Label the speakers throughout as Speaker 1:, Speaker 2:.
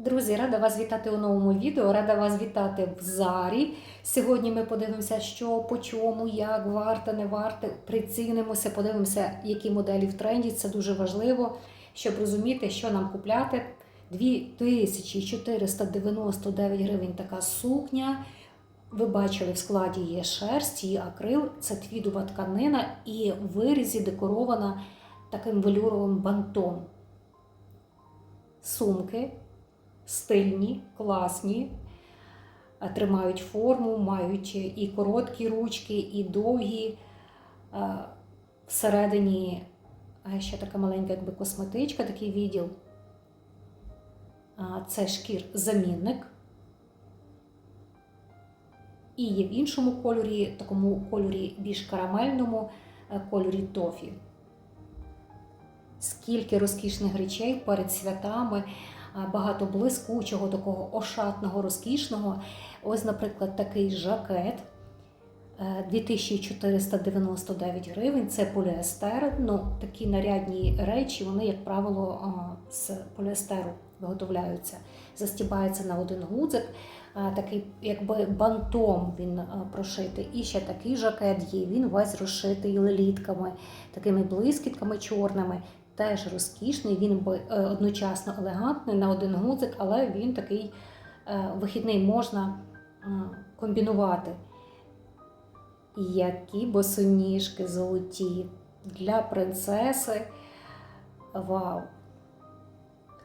Speaker 1: Друзі, рада вас вітати у новому відео, рада вас вітати в Зарі. Сьогодні ми подивимося, що по чому, як варте, не варте, прицінимося, подивимося, які моделі в тренді. Це дуже важливо, щоб розуміти, що нам купляти. 2499 гривень така сукня. Ви бачили, в складі є шерсть, є акрил, це твідова тканина і в вирізі декорована таким велюровим бантом. Сумки стильні, класні, е, тримають форму, мають і короткі ручки, і довгі. Е, Всередині е, ще така маленька якби косметичка, такий відділ. Це шкір замінник. І є в іншому кольорі, такому кольорі більш карамельному, кольорі тофі. Скільки розкішних речей перед святами, багато блискучого, такого ошатного, розкішного. Ось, наприклад, такий жакет. е, 2499 гривень, це поліестер. Ну, такі нарядні речі, вони, як правило, з поліестеру виготовляються. Застібається на один гудзик, такий якби бантом він прошитий. І ще такий жакет є. Він весь розшитий лелітками, такими блискітками чорними. Теж розкішний, він би е, одночасно елегантний на один гудзик, але він такий е, вихідний можна е, комбінувати. Які босоніжки золоті для принцеси. Вау!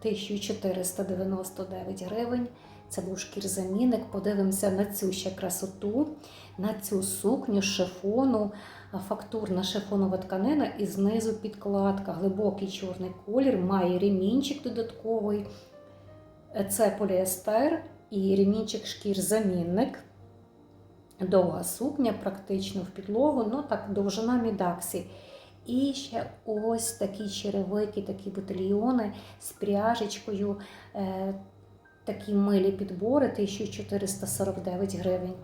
Speaker 1: 1499 гривень. Це був шкірзамінник. Подивимося на цю ще красоту, на цю сукню шифону, фактурна шифонова тканина і знизу підкладка. Глибокий чорний колір, має ремінчик додатковий. Це поліестер і ремінчик шкір-замінник. Довга сукня, практично в підлогу, ну так, довжина мідаксі. І ще ось такі черевики, такі ботильйони з пряжечкою, е, такі милі підбори 1449 гривень.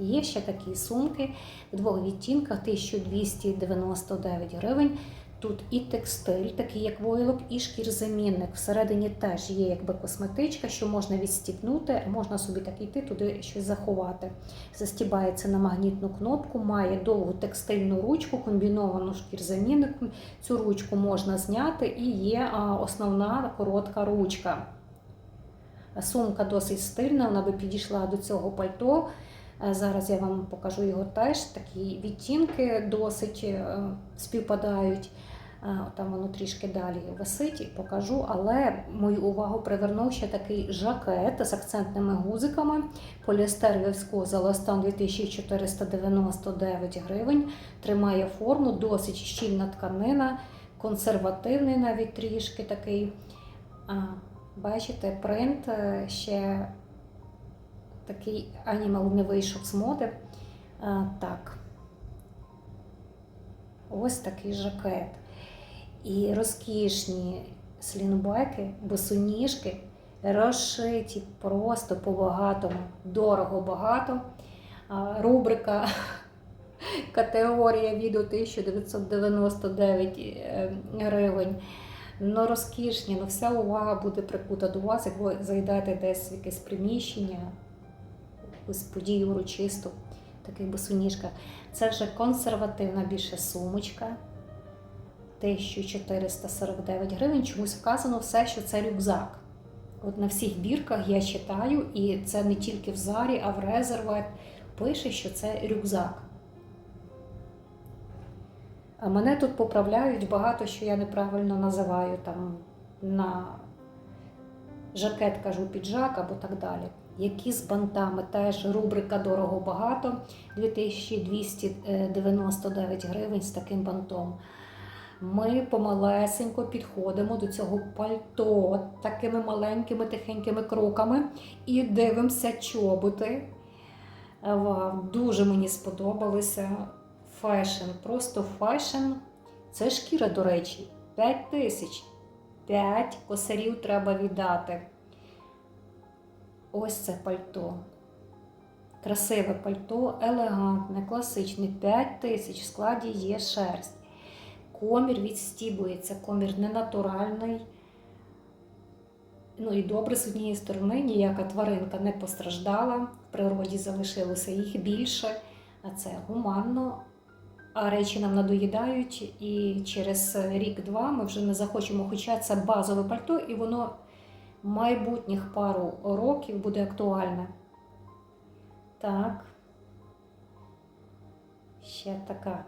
Speaker 1: Є ще такі сумки в двох відтінках 1299 гривень. Тут і текстиль, такий як войлок, і шкірзамінник. Всередині теж є якби косметичка, що можна відстібнути, можна собі так йти туди щось заховати. Застібається на магнітну кнопку, має довгу текстильну ручку, комбіновану шкірзамінником. Цю ручку можна зняти і є основна коротка ручка. Сумка досить стильна, вона би підійшла до цього пальто. Е, Зараз я вам покажу його теж. Такі відтінки досить е, співпадають. Е, Там воно трішки далі висить і покажу. Але мою увагу привернув ще такий жакет з акцентними гузиками. Поліестер вівськоза Ластан 2499 гривень. Тримає форму, досить щільна тканина, консервативний навіть трішки такий. Бачите, принт ще такий анімал не вийшов з моди. А, так. Ось такий жакет. І розкішні слінбеки, босоніжки, розшиті просто по-багатому, дорого багато. А, Рубрика категорія відео 1999 е, гривень. Ну, розкішні, ну вся увага буде прикута до вас, як ви зайдете десь в якесь приміщення, якусь подію урочисту, такий босоніжка. Це вже консервативна більше сумочка. 1449 гривень. Чомусь вказано все, що це рюкзак. От на всіх бірках я читаю, і це не тільки в Зарі, а в резерват пише, що це рюкзак. А мене тут поправляють багато, що я неправильно називаю там на жакет кажу піджак або так далі. Які з бантами теж рубрика дорого багато 2299 гривень з таким бантом. Ми помалесенько підходимо до цього пальто такими маленькими тихенькими кроками і дивимося чоботи. Вау, дуже мені сподобалися. Фешн, просто фешн. Це шкіра, до речі, 5 тисяч. 5 косарів треба віддати. Ось це пальто. Красиве пальто, елегантне, класичне, 5 тисяч. В складі є шерсть. Комір відстібується, комір ненатуральний. Ну і добре з однієї сторони, ніяка тваринка не постраждала, в природі залишилося їх більше, а це гуманно. А речі нам надоїдають, і через рік-два ми вже не захочемо, хоча це базове пальто, і воно майбутніх пару років буде актуальне. Так. Ще така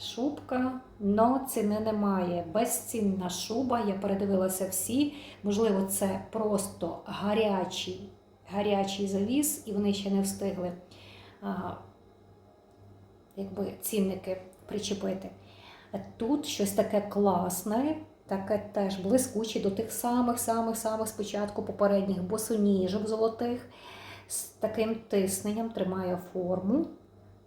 Speaker 1: шубка, но ціни немає. Безцінна шуба. Я передивилася всі. Можливо, це просто гарячий, гарячий завіс, і вони ще не встигли а, якби цінники причепити. Тут щось таке класне, таке теж блискуче до тих самих-самих-самих спочатку попередніх босоніжок золотих. З таким тисненням тримає форму.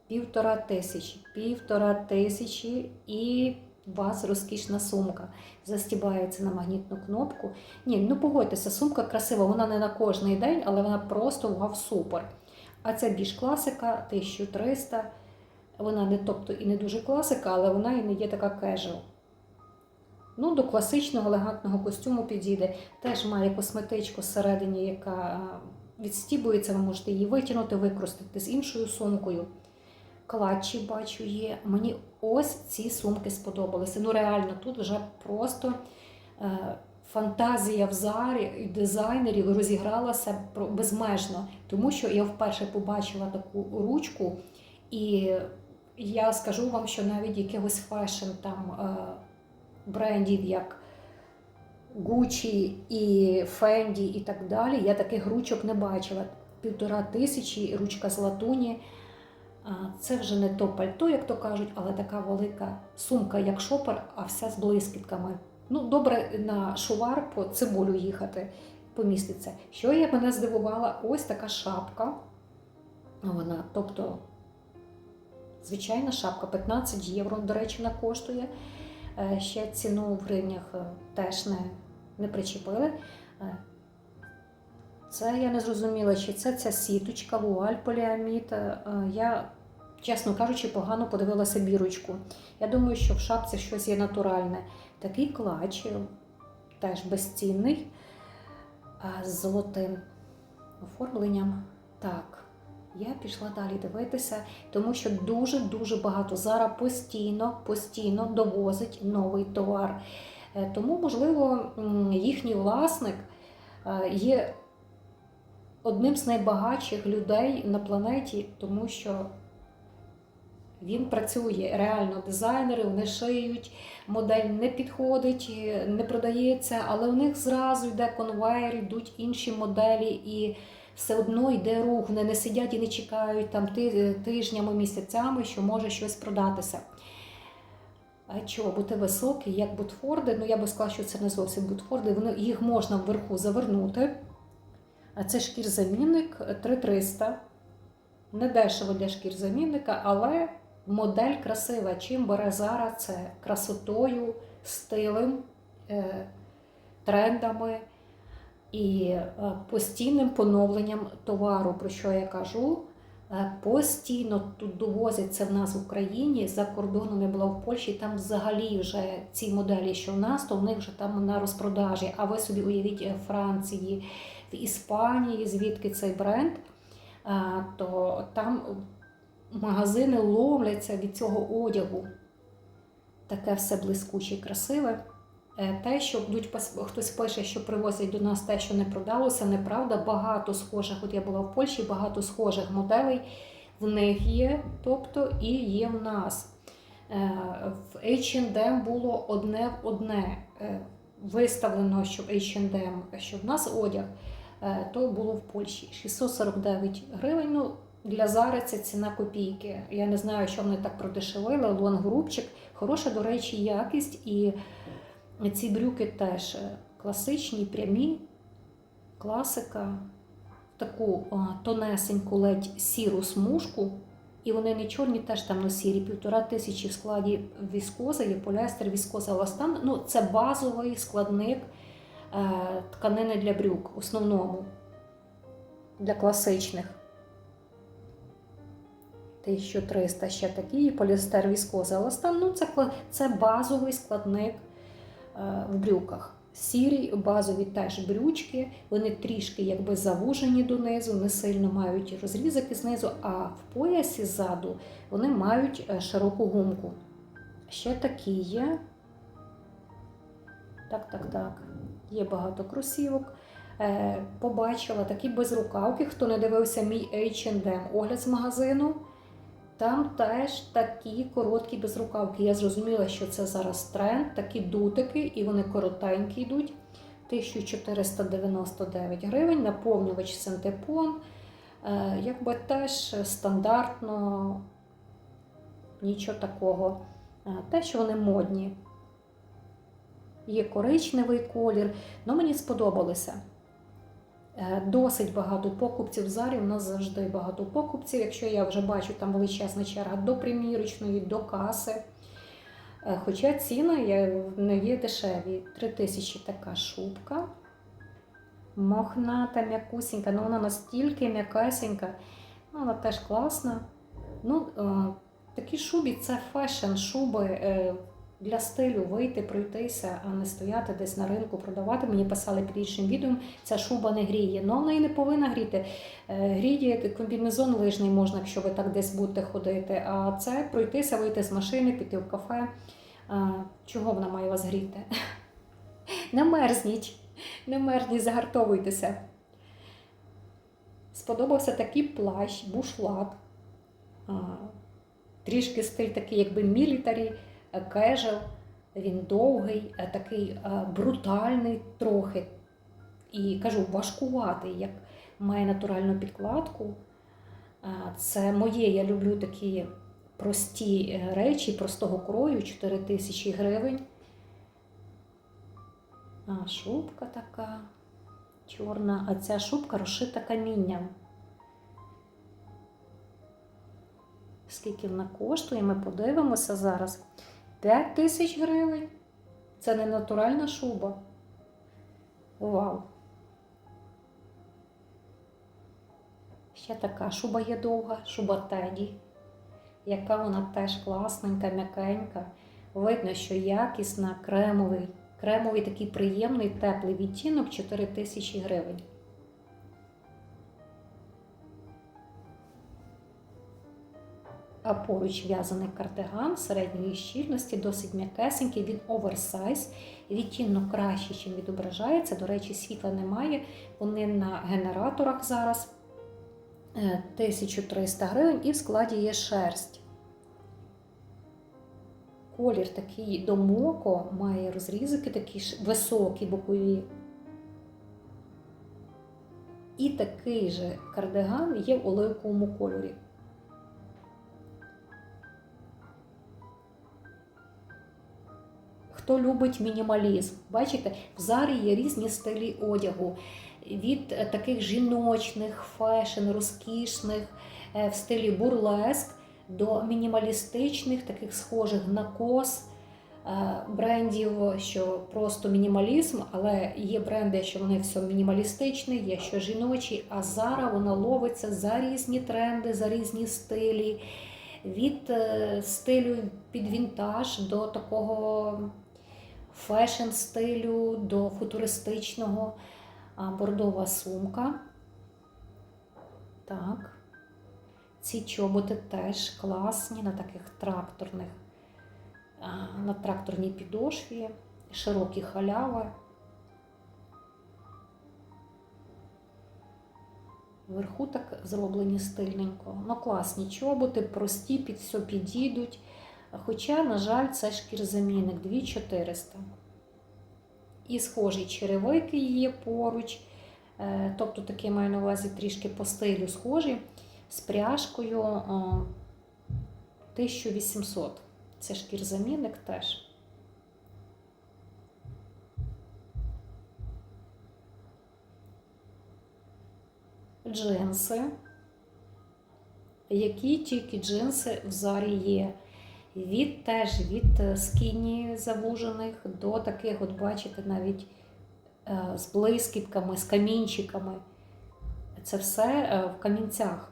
Speaker 1: Півтора тисячі, півтора тисячі і у вас розкішна сумка. Застібається на магнітну кнопку. Ні, ну погодьтеся, сумка красива, вона не на кожний день, але вона просто вау супер. А це більш класика, 1300. Вона не тобто і не дуже класика, але вона і не є така кежуал. Ну, до класичного елегантного костюму підійде. Теж має косметичку всередині, яка відстібується, ви можете її витягнути, використати з іншою сумкою. Клатчі бачу є. Мені ось ці сумки сподобалися. Ну, реально, тут вже просто е, фантазія в зарі і дизайнерів розігралася безмежно, тому що я вперше побачила таку ручку, і я скажу вам, що навіть якихось фешн там е, брендів, як Gucci і Fendi і так далі, я таких ручок не бачила. Півтора тисячі, ручка з латуні. Це вже не то пальто, як то кажуть, але така велика сумка, як шопер, а вся з блискітками. Ну, добре на шувар по цибулю їхати, поміститься. Що я мене здивувала, ось така шапка. Вона, тобто, звичайна шапка 15 євро, до речі, вона коштує. Е, Ще ціну в гривнях е, теж не, не причепили. Е, Це я не зрозуміла, чи це ця сіточка, вуаль поліамід. Я, чесно кажучи, погано подивилася бірочку. Я думаю, що в шапці щось є натуральне. Такий клач, теж безцінний, з золотим оформленням. Так, я пішла далі дивитися, тому що дуже-дуже багато зараз постійно, постійно довозить новий товар. Е, Тому, можливо, їхній власник е, є одним з найбагатших людей на планеті, тому що він працює реально дизайнери, вони шиють, модель не підходить, е, не продається, але у них зразу йде конвейер, йдуть інші моделі, і все одно йде рух. Вони не сидять і не чекають там тижнями, місяцями, що може щось продатися. А чого бути високі, як бутфорди? Ну я би сказала, що це не зовсім бутфорди. Вони їх можна вверху завернути. А це шкірзамінник 3300. Не дешево для шкірзамінника, але модель красива. Чим бере зараз це красотою, стилем, е, трендами і е, постійним поновленням товару, про що я кажу. Е, Постійно тут довозять це в нас в Україні, за кордоном я була в Польщі, там взагалі вже ці моделі, що в нас, то в них вже там на розпродажі. А ви собі уявіть е, в Франції, в Іспанії, звідки цей бренд, е, то там магазини ловляться від цього одягу. Таке все блискуче і красиве. Е, Те, що будуть хтось пише, що привозять до нас те, що не продалося, неправда. Багато схожих, от я була в Польщі, багато схожих моделей в них є, тобто і є в нас. Е, В H&M було одне в одне е, виставлено, що в H&M, що в нас одяг, то було в Польщі 649 гривень. Ну, для Зари це ціна копійки. Я не знаю, що вони так продешевили. Лонгрупчик, хороша, до речі, якість. І ці брюки теж е, класичні, прямі, класика, таку тонесеньку ледь сіру смужку. І вони не чорні, теж темно-сірі, півтора тисячі в складі віскоза, є поліестер, віскоза, еластан. Ну, це базовий складник е, тканини для брюк, основному для класичних. 1300 ще такі, поліестер, віскоза, еластан. Ну, це, це базовий складник в брюках. Сірі базові теж брючки, вони трішки якби завужені донизу, не сильно мають розрізики знизу, а в поясі ззаду вони мають е, широку гумку. Ще такі є. Так, так, так. Є багато кросівок. Е, побачила такі безрукавки, хто не дивився мій H&M огляд з магазину. Там теж такі короткі безрукавки. Я зрозуміла, що це зараз тренд, такі дутики, і вони коротенькі йдуть. 1499 гривень, наповнювач синтепон. Е, якби теж стандартно, нічого такого. Е, те, що вони модні. Є коричневий колір, але мені сподобалося. Е, Досить багато покупців в. У нас завжди багато покупців. Якщо я вже бачу там величезна черга до примірочної, до каси. Е, Хоча ціни є- не є дешеві. 3 тисячі така шубка. Мохната, м'якусінька, ну вона настільки м'якасенька, ну, вона теж класна. Ну, е, такі шубі це фешн, шуби для стилю вийти, пройтися, а не стояти десь на ринку, продавати. Мені писали під іншим відео, ця шуба не гріє. Ну, вона і не повинна гріти. Е, Гріє комбінезон лижний можна, якщо ви так десь будете ходити. А це пройтися, вийти з машини, піти в кафе. Чого вона має вас гріти? Не мерзніть, не мерзніть, загартовуйтеся. Сподобався такий плащ, бушлат. Трішки стиль такий, якби мілітарі, кежел. Він довгий, е, такий е, брутальний трохи. І кажу, важкуватий, як має натуральну підкладку. Це моє, я люблю такі прості е, речі, простого крою, 4 тисячі гривень. А, шубка така чорна, а ця шубка розшита камінням. Скільки вона коштує, ми подивимося зараз. 5 тисяч гривень. Це не натуральна шуба. Вау! Ще така шуба є довга, шуба Теді, яка вона теж класненька, м'якенька. Видно, що якісна, кремовий. Кремовий такий приємний, теплий відтінок 4 тисячі гривень. Поруч в'язаний кардиган середньої щільності, досить м'якесенький, він оверсайз, відтінок краще, чим відображається. До речі, світла немає. Вони на генераторах зараз Е, 1300 гривень і в складі є шерсть. Колір такий до моко, має розрізики такі ж високі бокові. І такий же кардиган є в оливковому кольорі. Хто любить мінімалізм, бачите, в зарі є різні стилі одягу. Від е, таких жіночних, фешн, розкішних е, в стилі бурлеск до мінімалістичних, таких схожих на кос е, брендів, що просто мінімалізм, але є бренди, що вони все мінімалістичні, є що жіночі, а зараз вона ловиться за різні тренди, за різні стилі. Від стилю під вінтаж до такого фешн стилю, до футуристичного. Бордова сумка. Так. Ці чоботи теж класні на таких тракторних, на тракторній підошві, широкі халяви. Вверху так зроблені стильненько. Ну, класні чоботи, прості, під все підійдуть. Хоча, на жаль, це шкірзамінник 2400. І схожі черевики є поруч. Е, Тобто таке маю на увазі трішки по стилю схожі. З пряжкою е, 1800. Це шкірзамінник теж. Джинси. Які тільки джинси в зарі є. Від теж від е, скіні завужених до таких, от бачите, навіть е, з блискітками, з камінчиками. Це все е, в камінцях.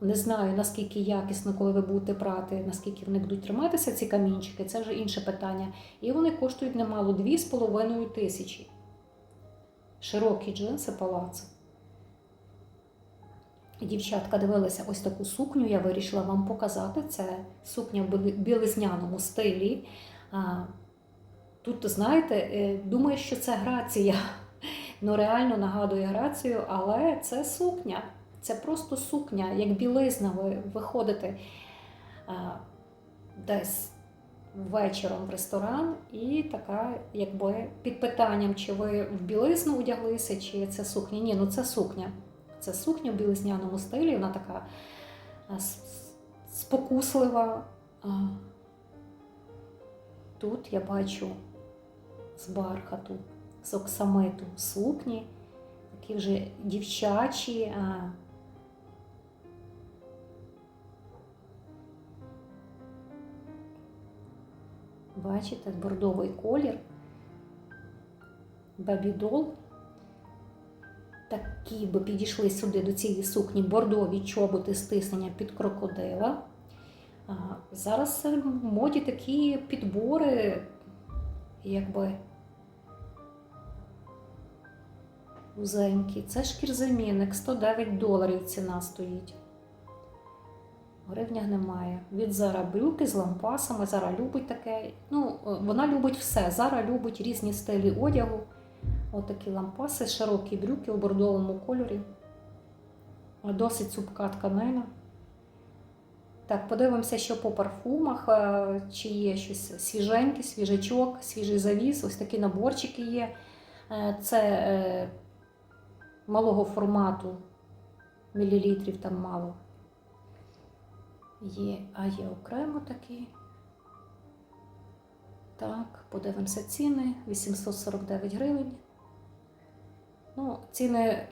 Speaker 1: Не знаю, наскільки якісно, коли ви будете прати, наскільки вони будуть триматися, ці камінчики, це вже інше питання. І вони коштують немало 2,5 тисячі. Широкі джинси палацо. Дівчатка дивилися ось таку сукню, я вирішила вам показати. Це сукня в білизняному стилі. Тут, знаєте, е, думаю, що це грація. Ну, реально нагадує грацію, але це сукня. Це просто сукня, як білизна. Ви виходите десь вечором в ресторан, і така, якби під питанням, чи ви в білизну одяглися, чи це сукня. Ні, ну це сукня. Це сукня в білизняному стилі, вона така спокуслива. Тут я бачу з бархату, з оксамиту сукні, такі вже дівчачі. Бачите, бордовий колір, бабідол. Такі би підійшли сюди до цієї сукні бордові чоботи стиснення під крокодила. Зараз в моді такі підбори, якби узенькі. Це шкірзамінник, 109 доларів ціна стоїть. В гривнях немає. Від Зара брюки з лампасами. Зара любить таке. Ну, е, вона любить все. Зара любить різні стилі одягу. Отакі лампаси, широкі брюки у бордовому кольорі. Досить цупка тканина. Так, подивимося, що по парфумах, е, чи є щось свіженьке, свіжачок, свіжий завіс. Ось такі наборчики є. Е, Це е, малого формату, мілілітрів там мало. Є, а є окремо такі. Так, подивимося ціни. 849 гривень. Ну, ціни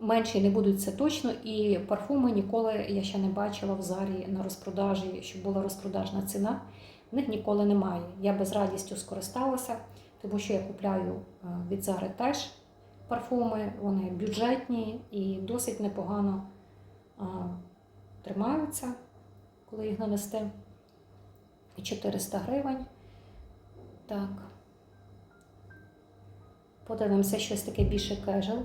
Speaker 1: менші не будуть це точно, і парфуми ніколи я ще не бачила в зарі на розпродажі, щоб була розпродажна ціна. В них ніколи немає. Я би з радістю скористалася, тому що я купляю е, від зари теж парфуми, вони бюджетні і досить непогано а, тримаються, коли їх нанести. 400 гривень. Так. Подивимося щось таке більше кежел.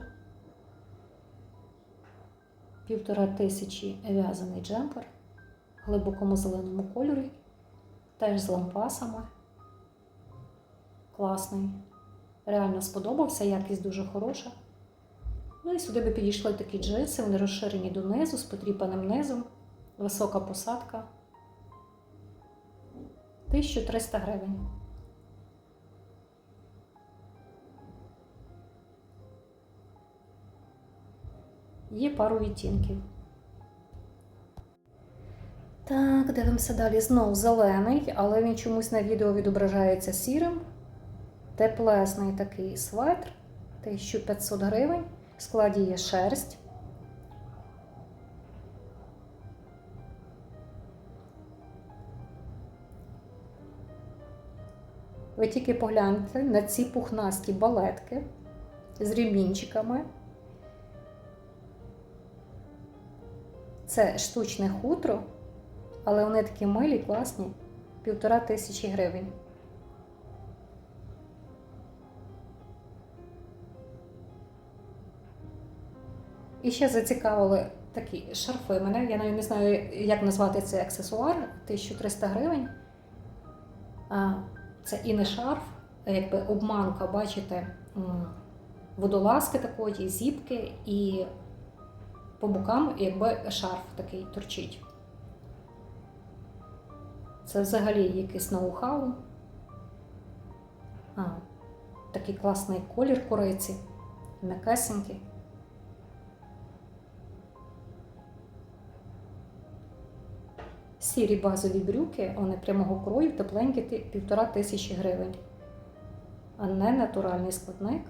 Speaker 1: Півтора тисячі в'язаний джемпер в глибокому зеленому кольорі, теж з лампасами. Класний. Реально сподобався, якість дуже хороша. Ну і сюди би підійшли такі джинси, вони розширені донизу, з потріпаним низом, висока посадка. 1300 гривень. Є пару відтінків. Так, дивимося далі. Знов зелений, але він чомусь на відео відображається сірим. Теплесний такий светр. 1500 гривень. В складі є шерсть. Ви тільки погляньте на ці пухнасті балетки з ремінчиками. Це штучне хутро, але вони такі милі, класні. Півтора тисячі гривень. І ще зацікавили такі шарфи мене. Я навіть не знаю, як назвати цей аксесуар 1300 гривень. А, Це і не шарф, а якби обманка, бачите, водолазки такої, зіпки, і по бокам якби шарф такий торчить. Це взагалі якийсь ноу-хау. А, такий класний колір кориці, м'якесенький. Сірі базові брюки, вони прямого крою, тепленькі, півтора тисячі гривень. А не натуральний складник,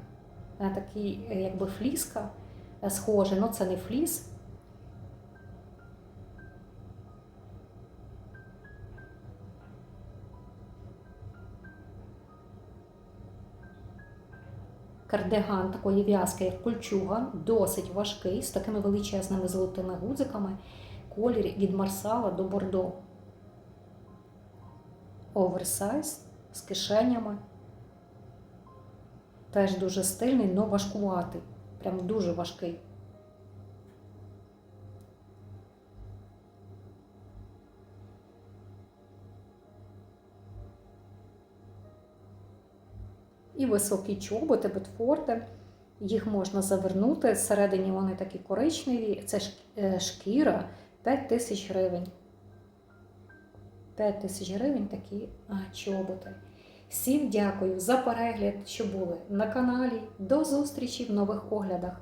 Speaker 1: а такий, е, якби фліска схоже, ну це не фліс. Кардиган такої в'язки, як кольчуга, досить важкий, з такими величезними золотими гудзиками. колір від марсала до бордо. Оверсайз з кишенями. Теж дуже стильний, але важкуватий. Прям дуже важкий. І високі чоботи Бетфорди. Їх можна завернути. Всередині вони такі коричневі. Це е, шкіра 5 тисяч гривень. 5 тисяч гривень такі чоботи. Всім дякую за перегляд, що були на каналі. До зустрічі в нових оглядах.